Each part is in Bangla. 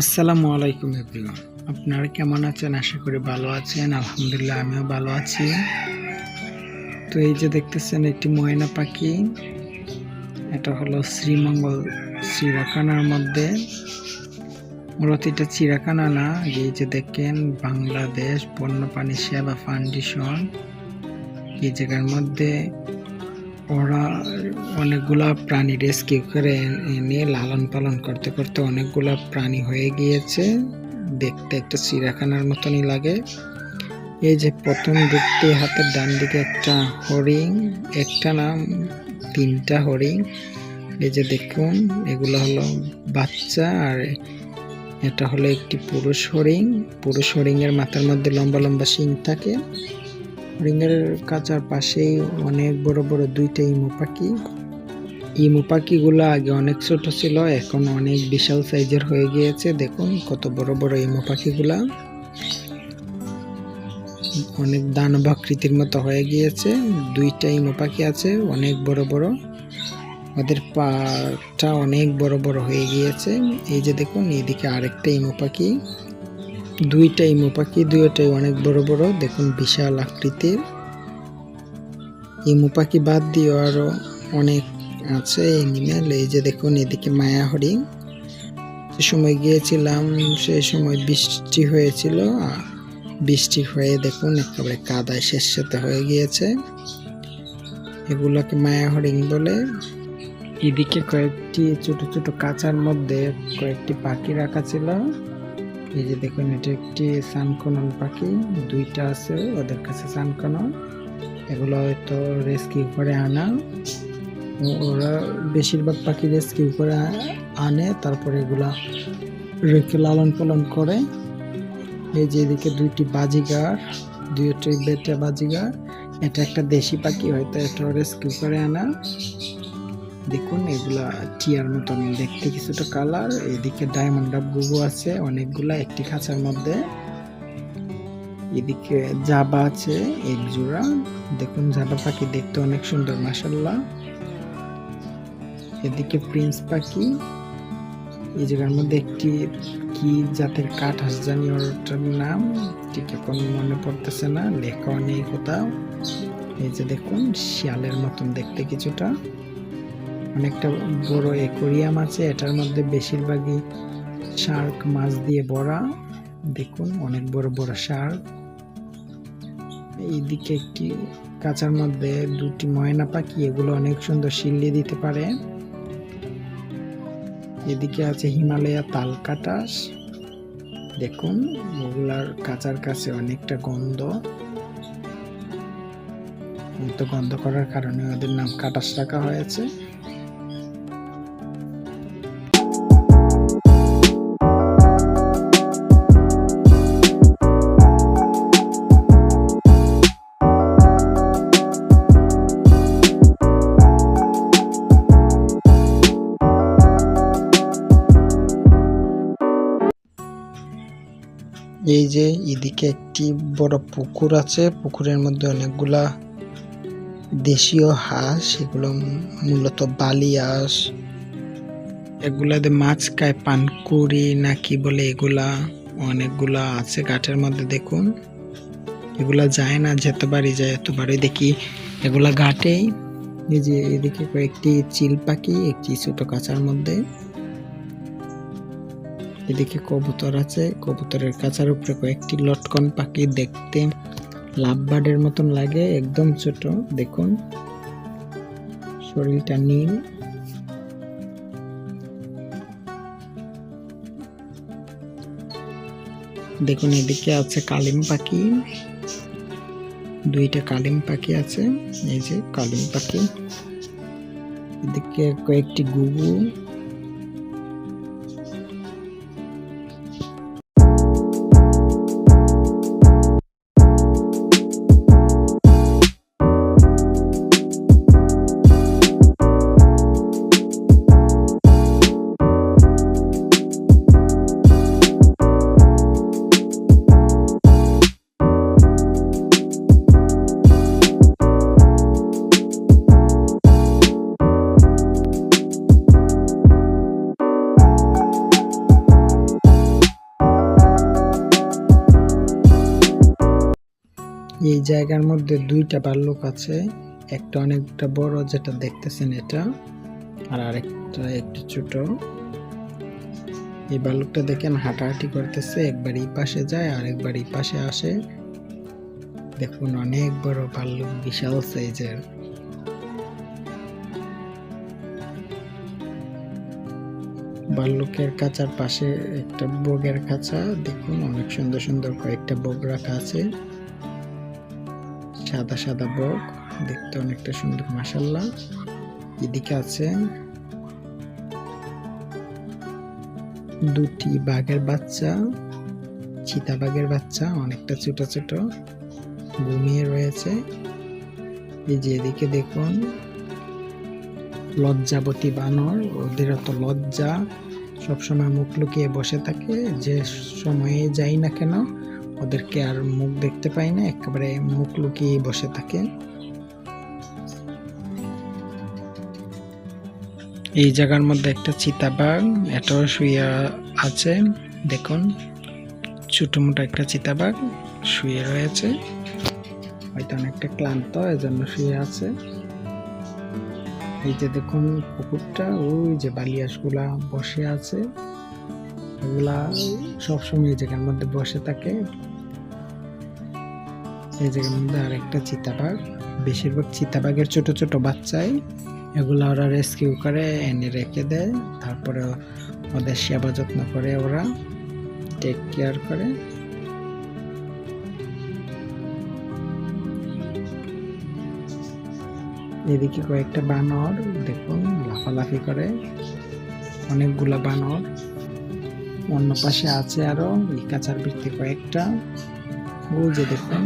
আসসালামু আলাইকুম এভরিওয়ান। আপনারা কেমন আছেন? আশা করি ভালো আছেন। আলহামদুলিল্লাহ, আমিও ভালো আছি। তো এই যে দেখতেছেন একটি ময়না পাখি, এটা হলো শ্রীমঙ্গল চিড়াখানার মধ্যে। মূলত এটা চিড়াখানা না এই যে দেখেন বাংলাদেশ বন্যপ্রাণী সেবা ফাউন্ডেশন, এই জায়গার মধ্যে ওরা অনেকগুলা প্রাণী রেস্কিউ করে এনে লালন পালন করতে করতে অনেকগুলা প্রাণী হয়ে গিয়েছে। দেখতে একটা চিড়াখানার মতনই লাগে। এই যে প্রথম ঢুকতে হাতের ডান দিকে একটা হরিণ, একটা নাম, তিনটা হরিণ। এই যে দেখুন, এগুলো হলো বাচ্চা আর এটা হলো একটি পুরুষ হরিণ। পুরুষ হরিণের মাথার মধ্যে লম্বা লম্বা শিং থাকে। হরিণের কাচার পাশেই অনেক বড় বড় দুইটা ইমু পাখি। ইমু পাখিগুলো আগে অনেক ছোট ছিল, এখন অনেক বিশাল সাইজের হয়ে গিয়েছে। দেখুন কত বড় বড় ইমু পাখিগুলা। অনেক দানব আকৃতির মতো হয়ে গিয়েছে। দুইটা ইমু পাখি আছে, অনেক বড় বড়। ওদের পাটা অনেক বড় বড় হয়ে গিয়েছে। এই যে দেখুন, এইদিকে আরেকটা ইমু পাখি। দুইটা ইমু পাখি, দুইটাই অনেক বড় বড়। দেখুন, বিশাল আকৃতির। ইমু পাখি বাদ দিয়েও আরও অনেক আছে এনিম্যাল এই যে দেখুন, এদিকে মায়া হরিণ যে সময় গিয়েছিলাম সেই সময় বৃষ্টি হয়েছিল। বৃষ্টি হয়ে দেখুন, একেবারে কাদায় শেষ সাথে হয়ে গিয়েছে। এগুলোকে মায়া হরিণ বলে। এদিকে কয়েকটি ছোট ছোট কাঁচার মধ্যে কয়েকটি পাখি রাখা ছিল। এই যে দেখুন, এটা একটি সানকনন পাখি, দুইটা আছে ওদের কাছে সানকনন। এগুলো হয়তো রেস্কিউ করে আনা। ওরা বেশিরভাগ পাখি রেস্কিউ করে আনে, তারপরে এগুলা রেখে লালন পালন করে। এই যে এদিকে দুইটি বাজিগার, দুইটি বেটে বাজিগার। এটা একটা দেশি পাখি, হয়তো এটা রেস্কিউ করে আনা। দেখুন, এগুলা টিয়ার মতন। দেখতে কিছুটা কালার এদিকে ডায়মন্ড ডাব গুগু আছে, অনেকগুলা, একটি খাঁচার মধ্যে। এদিকে জাবা আছে, এক জোড়া। দেখুন, জাবা পাখি দেখতে অনেক সুন্দর মাসাল্লাহ এদিকে প্রিন্স পাখি। এই জায়গার মধ্যে একটি কি জাতের কাঠ হাঁস জানি ওটার নাম, ঠিক এখন মনে পড়তেছে না, লেখা নেই কোথাও। এই যে দেখুন, শিয়ালের মতন দেখতে কিছুটা। অনেকটা বড় একুরিয়াম আছে, এটার মধ্যে বেশিরভাগই শার্ক মাছ দিয়ে ভরা। দেখুন, অনেক বড় বড় শার্ক এইদিকে একটি কাঁচার মধ্যে দুটি ময়না পাখি, এগুলো অনেক সুন্দর শিল্লি দিতে পারে। এদিকে আছে হিমালয়া তাল কাটাস দেখুন, ওগুলার কাঁচার কাছে অনেকটা গন্ধ। গন্ধ করার কারণে ওদের নাম কাটাস রাখা হয়েছে। এই যে এদিকে একটি বড় পুকুর আছে, পুকুরের মধ্যে অনেকগুলা দেশীয় হাঁস, এগুলো মূলত বালি হাঁস, এগুলাতে মাছ খায় পানকুড়ি না কি বলে এগুলা, অনেকগুলা আছে কাঠের মধ্যে দেখুন। এগুলা যায় না যতবারই যায় এতবারই দেখি এগুলা ঘাটেই। এই যে এদিকে কয়েকটি চিল পাখি, একটি ছোট কাঁচার মধ্যে। এদিকে কবুতর আছে। কবুতরের কাছার উপরে কয়েকটি লটকন পাখি দেখতে লাভবার্ডের মতন লাগে, একদম ছোট, দেখুন। শরীরটা নীল। দেখুন, এদিকে আছে কালিম পাখি। দুইটা কালিম পাখি আছে, এই যে কালিম পাখি। এদিকে কয়েকটি গুগু। এই জায়গার মধ্যে দুইটা ভাল্লুক আছে, একটা অনেকটা বড় যেটা দেখতেছেন এটা, আর আরেকটা একটু ছোট। এই ভাল্লুকটা দেখেন হাঁটাহাঁটি করতেছে, একবার এই পাশে যায় আর একবার এই পাশে আসে। দেখুন অনেক বড় ভাল্লুক বিশাল সাইজের। ভাল্লুকের কাঁচার পাশে একটা বগের কাঁচা দেখুন অনেক সুন্দর সুন্দর কয়েকটা বগ রাখা আছে। সাদা সাদা বক, দেখতে অনেকটা সুন্দর মাসাল্লাহ এদিকে আছে দুটি বাঘের বাচ্চা চিতা বাঘের বাচ্চা, অনেকটা ছোট ছোট ঘুমিয়ে রয়েছে। এই যে এদিকে দেখুন, লজ্জাবতী বানর, ওদের অত লজ্জা। সবসময় মুখ লুকিয়ে বসে থাকে, যে সময়ে যাই না কেন ওদেরকে আর মুখ দেখতে পাই না, একেবারে মুখ লুকিয়ে বসে থাকে। এই জায়গার মধ্যে একটা চিতাবাঘ, এটাও শুয়ে আছে, দেখুন। ছোট মোটো একটা চিতাবাঘ শুয়ে রয়েছে। হয়তো অনেকটা ক্লান্ত, এজন্য শুয়ে আছে। এই যে দেখুন পুকুরটা, ওই যে বালিয়াসগুলা বসে আছে। এগুলা সবসময় এই জায়গার মধ্যে বসে থাকে। এই জায়গার মধ্যে আরেকটা চিতাবাঘ। বেশিরভাগ চিতাবাঘের ছোট ছোট বাচ্চাই এগুলো ওরা রেস্কিউ করে, এনে রেখে দেয়। তারপরে ওদের সেবা যত্ন করে ওরা টেক কেয়ার করে। এদিকে কয়েকটা বানর দেখুন, লাফালাফি করে। অনেকগুলা বানর। অন্য পাশে আছে আরও এই কাঁচার ভিত্তি কয়েকটা। ওই যে দেখুন।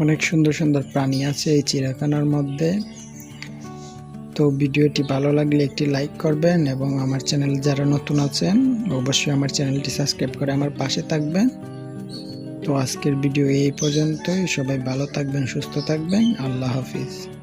অনেক সুন্দর সুন্দর প্রাণী আছে এই চিড়িয়াখানার মধ্যে। তো ভিডিওটি ভালো লাগলে একটি লাইক করবেন এবং আমার চ্যানেল যারা নতুন আছেন, অবশ্যই আমার চ্যানেলটি সাবস্ক্রাইব করে আমার পাশে থাকবেন। তো আজকের ভিডিও এই পর্যন্তই। সবাই ভালো থাকবেন, সুস্থ থাকবেন। আল্লাহ হাফিজ।